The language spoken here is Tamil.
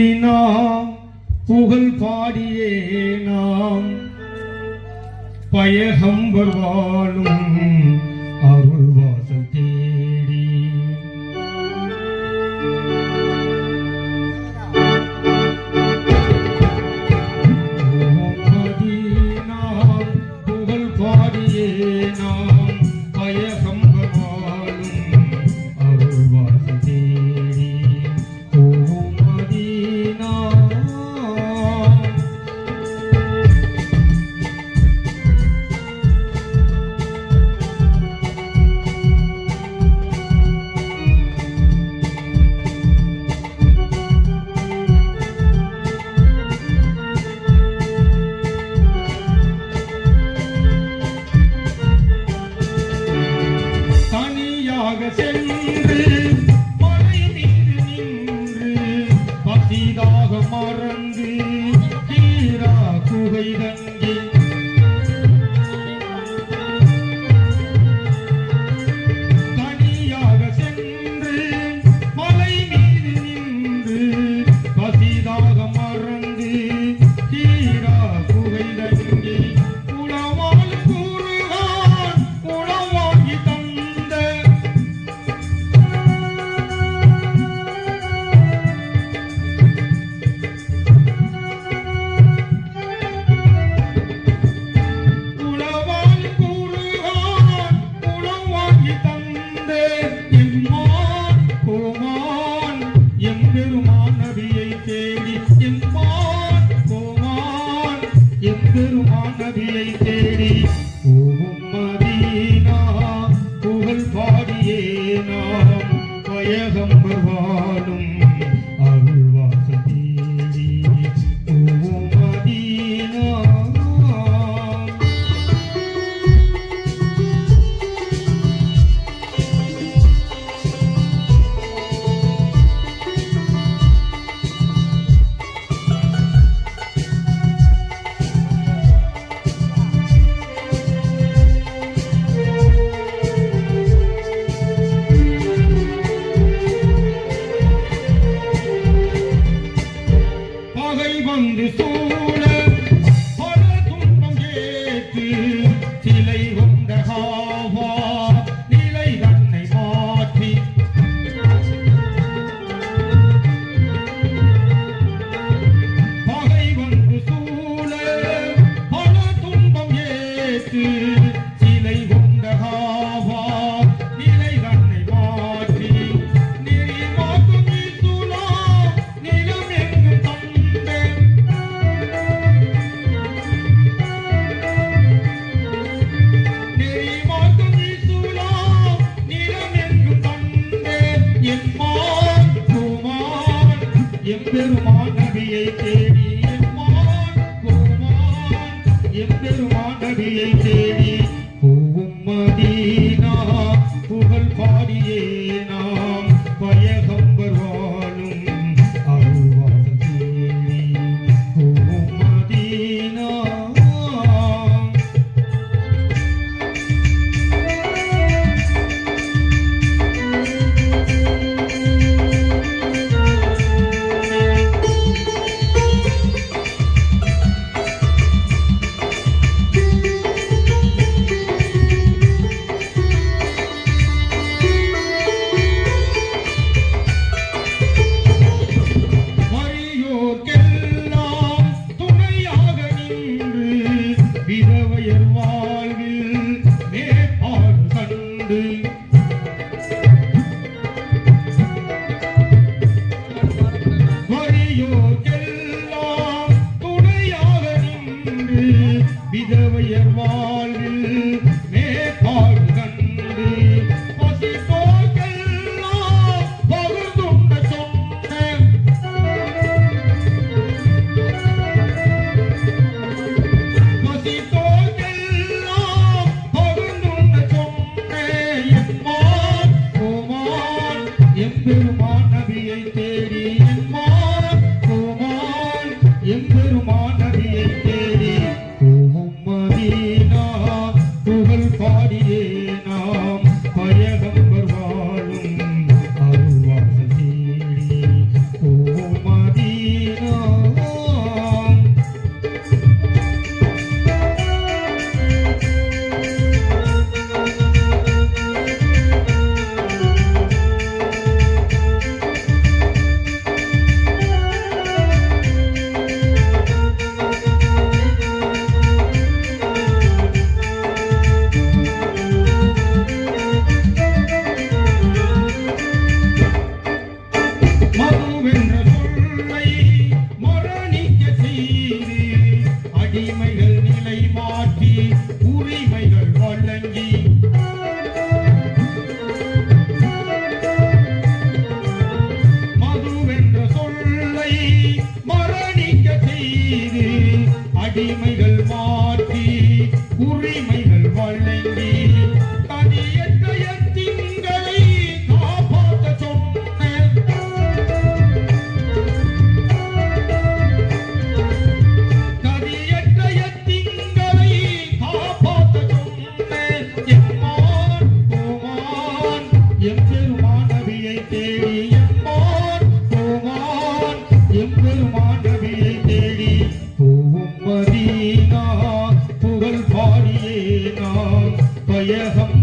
நாம் புகழ் பாடியே நாம் பயகம்பர் வாழும் Peace. எம்பெருமான் விதவையர் வாழ்வில் மரணிக்க செய்து அடிமை Glória, vamos.